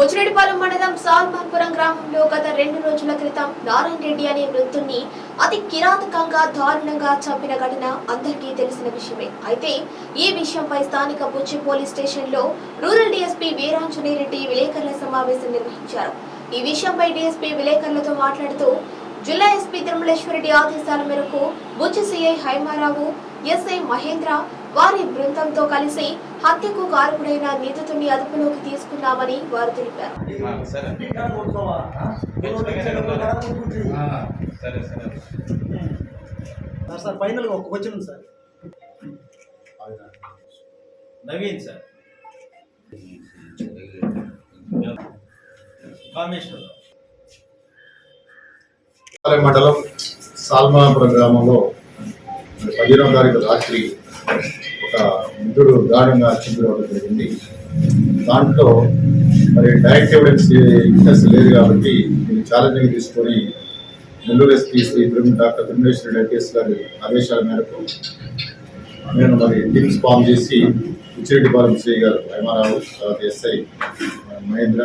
బుచ్చిరెడ్డిపాలెం మండలం సాల్మాన్పురం గ్రామంలో గత రెండు రోజుల క్రితం నారాయణ రెడ్డి అనే వృద్ధుణ్ణి అతి కిరాతకంగా దారుణంగా చంపిన ఘటన అందరికీ తెలిసిన విషయమే. అయితే ఈ విషయంపై స్థానిక బుచ్చి పోలీస్ స్టేషన్లో రూరల్ డీఎస్పీ వీరాంజనే రెడ్డి విలేకరుల సమావేశం నిర్వహించారు. ఈ విషయంపై డీఎస్పీ విలేకరులతో మాట్లాడుతూ జిల్లా ఎస్పీ తిరుమలేశ్వరరెడ్డి ఆదేశాల మేరకు బుచ్చి సిఐ హైమారావు ఎస్ఐ మహేంద్ర వారి బృందంతో కలిసి హత్యకు కారకుడైన నిందితుడిని అదుపులోకి తీసుకున్నామని వారు తెలిపారు. సరే. సరే ఒక క్వశ్చన్ నవీన్ సార్. మండలం సాల్మాపురం గ్రామంలో పదిహేనవ తారీఖు రాత్రి ఒక వృద్ధుడు దారుణంగా చంపివ్వడం జరిగింది. దాంట్లో మరి డైరెక్ట్ ఎవిడెన్స్ ఇంట్రెస్ట్ లేదు కాబట్టి దీన్ని ఛాలెంజింగ్ తీసుకొని Nellore SP Shri doctor Brahmeswara Reddy IPS గారి ఆదేశాల మేరకు నేను మరి టీమ్స్ ఫామ్ చేసి ఉచ్చిరెడ్డిపాలెం శ్రీ గారు హైమారావు తర్వాత ఎస్ఐ మహేంద్ర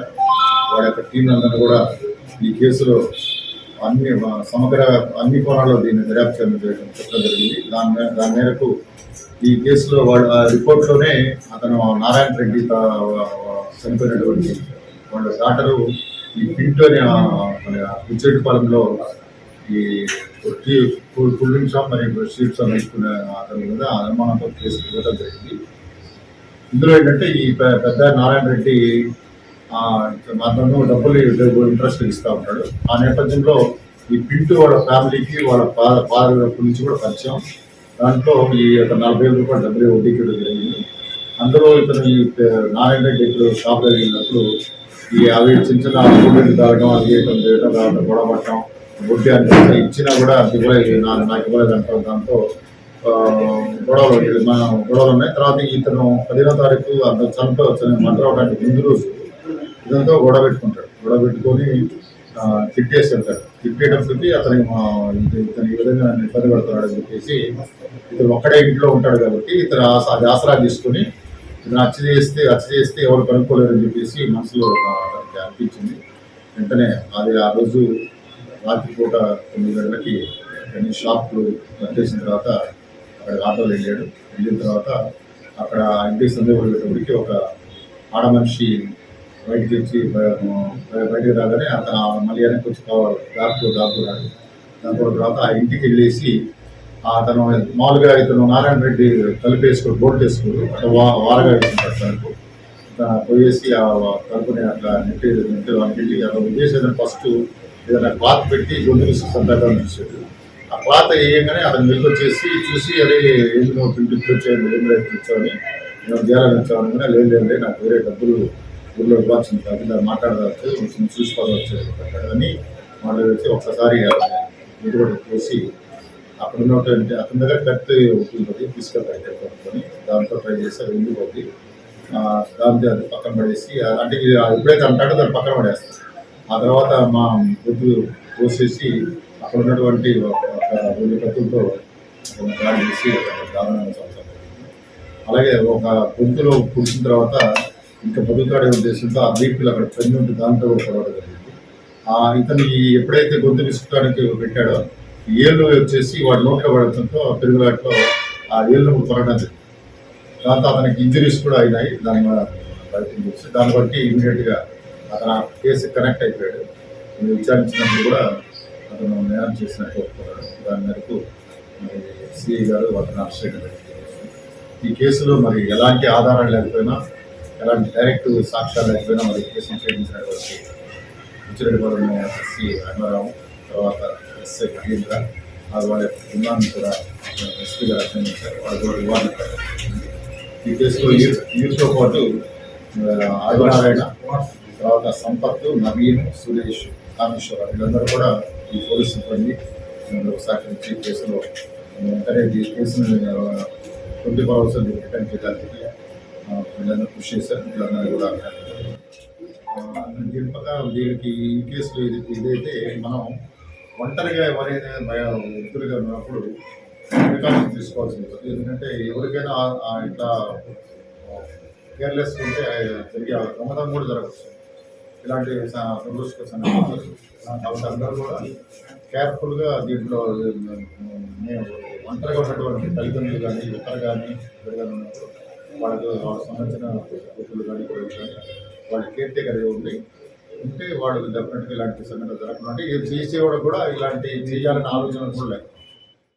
వాడి యొక్క టీం అందరూ కూడా ఈ కేసులో అన్ని సమగ్ర అన్ని కోణాల్లో దీన్ని దర్యాప్తు చేయడం చెప్పడం జరిగింది. దాని దాని మేరకు ఈ కేసులో వాళ్ళ రిపోర్ట్లోనే అతను నారాయణ రెడ్డి చనిపోయినటువంటి వాళ్ళ డాటరు ఈ పింటూ మన ఉచ్చేటిపాలెంలో ఈ టీ కూల్ డ్రింక్ షాప్ మరియు స్వీట్స్ అమ్ముకునే అతని మీద అనుమానంతో కేసు ఇవ్వడం జరిగింది. ఇందులో ఏంటంటే ఈ పెద్ద నారాయణ రెడ్డి అతను డబ్బులు ఇంట్రెస్ట్ ఇస్తూ ఉంటాడు. ఆ నేపథ్యంలో ఈ పింటూ వాళ్ళ ఫ్యామిలీకి వాళ్ళ ఫాదర్ ఫాదర్ నుంచి కూడా పరిచయం. దాంట్లో ఈ యొక్క నలభై వేల రూపాయలు డబ్బులు వడ్డీకి జరిగింది. అందులో ఇతను ఈ నారాయణ రెడ్డి ఇప్పుడు షాప్ వెళ్ళినప్పుడు ఈ అవి చిన్న చిన్న అప్పులు తాగడం అది చేయటం చేయటం తర్వాత గొడవ పట్టడం వడ్డీ అంటే ఇచ్చినా కూడా అది కూడా నాకు ఇవ్వలేదు అంటాం దాంతో గొడవలు మన గొడవలు ఉన్నాయి. తర్వాత ఇతను పదిహేనో తారీఖు అంత మంత్రి అవడానికి ముందు రోజు ఇదంతా గొడవ పెట్టుకుంటాడు. గొడవ పెట్టుకొని ఆ, తిట్టేసి వెళ్తాడు తిట్టేటప్పటికి అతనికి మా ఇతను ఈ విధంగా నన్ను ఇబ్బంది పెడుతున్నాడు అని చెప్పేసి ఇతను ఒక్కడే ఇంట్లో ఉంటాడు కాబట్టి ఇతను అది ఆసరా తీసుకొని ఇతను హత్య చేస్తే హత్య చేస్తే ఎవరు కనుక్కోలేరని చెప్పేసి మనసులో అతనికి అనిపించింది. వెంటనే అది ఆ రోజు రాత్రిపూట తొమ్మిది గంటలకి కొన్ని షాప్లు కట్టేసిన తర్వాత అక్కడ ఆటోలు వెళ్ళాడు. వెళ్ళిన తర్వాత అక్కడ ఇంటికి సందేహం ఒక ఆడ మనిషి బయటకు వచ్చి బయటకు రాగానే అతను మళ్ళీ వెనక్కి వచ్చి కావాలి. దాంట్లో దాక్కున్నాడు దాని తర్వాత ఆ ఇంటికి వెళ్ళేసి అతను మామూలుగా ఇతను నారాయణ రెడ్డి కలిపేసుకోడు బోర్డు వేసుకోడు అట్లా వా వారగా వేసుకుంటాడు తలుపు. పోయేసి ఆ తలుపుని అట్లా నెట్టి నెట్టి నెట్టి అట్లా ఉద్దేశం ఫస్ట్ ఏదైనా క్లాత్ పెట్టి గొంతు సంతకం చూసాడు ఆ క్లాత్ వేయగానే అతను వెళ్ళి వచ్చేసి చూసి అదే ఏంటి పిండి వచ్చాను ఏం రేపు వచ్చామని నేను చేయాలని వచ్చామని కానీ లేదు లేదు లేదు, నాకు వేరే డబ్బులు ఊళ్ళో ఇవ్వాల్సింది కాదు. ఇలా మాట్లాడవచ్చు కొంచెం చూసుకోవచ్చు అని మాట్లాడి ఒక్కసారి ఇది కూడా చూసి అక్కడ ఉన్నటువంటి అతని దగ్గర కత్తి ఉంటుంది. తీసుకెళ్తాయి దాంతో ట్రై చేసి అది ఉండిపోద్ది. దాంతో అది పక్కన పడేసి అంటే ఎప్పుడైతే అంటాడో దాన్ని పక్కన పడేస్తాం. ఆ తర్వాత మా పొద్దు పోసేసి అక్కడ ఉన్నటువంటి ఒక రెండు కత్తులతో దాడి చేసి దారుణంగా అలాగే ఒక గొంతులో పుడిచిన తర్వాత ఇంకా బతుకుతాడే ఉద్దేశంతో ఆ బీపీలు అక్కడ పెన్ను ఉంటే దాంతో కూడా పొడవడం జరిగింది. ఆ ఇతను ఎప్పుడైతే గొంతు విసుకోవడానికి పెట్టాడో ఈ ఏళ్ళు వచ్చేసి వాడి నోట్లో పడటంతో ఆ పెరుగులాట్లో ఆ ఏళ్ళు పొరగడం జరిగింది. దాంతో అతనికి ఇంజరీస్ కూడా అయినాయి. దాని మీద చూసి దాన్ని బట్టి ఇమీడియట్గా అతను ఆ కేసు కనెక్ట్ అయిపోయాడు. విచారించినప్పుడు కూడా అతను నేరం చేసినట్టు ఒప్పుకున్నాడు. దాని మేరకు మరి సిఐ గారు అతను అరెస్ట్ చేయడం జరిగింది. ఈ కేసులో మరి ఎలాంటి ఆధారాలు లేకపోయినా ఎలాంటి డైరెక్ట్ సాక్ష్యాలు లేకపోయినా మరి కేసును ఛేదించినటువంటి ఉచ్చిరెడ్డిపాలెం ఎస్సీ రామారావు తర్వాత ఎస్ఐ మహేంద్ర అది వాళ్ళ బృందాన్ని కూడా ఎస్పీ గారు అభినందించారు. వాళ్ళు కూడా రివార్డు ఈ కేసులో ఈ- వీరితో పాటు ఆదినారాయణ తర్వాత సంపత్ నవీన్ సురేష్ కామేశ్వర వీళ్ళందరూ కూడా ఈ పోలీస్ సిబ్బంది సహకరించి ఈ కేసులో వెంటనే ఈ కేసును ట్వంటీ ఫోర్ అవర్స్ రిటర్న్ చేయడానికి వీళ్ళందరూ కృషి చేశారు వీళ్ళందరూ కూడా ఆ, దీనికి ఈ కేసులో ఇది ఇదైతే మనం ఒంటరిగా ఎవరైనా భయ- వ్యక్తులుగా ఉన్నప్పుడు ప్రికాషన్ తీసుకోవాల్సి ఉంటుంది ఎందుకంటే ఎవరికైనా ఆ- ఇట్లా కేర్లెస్ ఉంటే జరిగే ప్రమాదం కూడా జరగచ్చు ఇలాంటి స- కాబట్టి అందరూ కూడా కేర్ఫుల్గా దీంట్లో మేము ఒంటరిగా ఉన్నటువంటి తల్లిదండ్రులు కానీ ఇతర కానీ ఇద్దరు కానీ ఉన్నప్పుడు వాళ్ళకు వాళ్ళకి సంబంధించిన కూతుళ్ళు కానీ కొడుకు కానీ వాళ్ళ కేర్ టేకర్గా ఉండి ఉంటే వాళ్ళు డెఫినెట్గా ఇలాంటి సంఘటన జరగకుండా ఇది చేసేవాడు కూడా ఇలాంటి చేయాలనే ఆలోచన కూడా లేదు.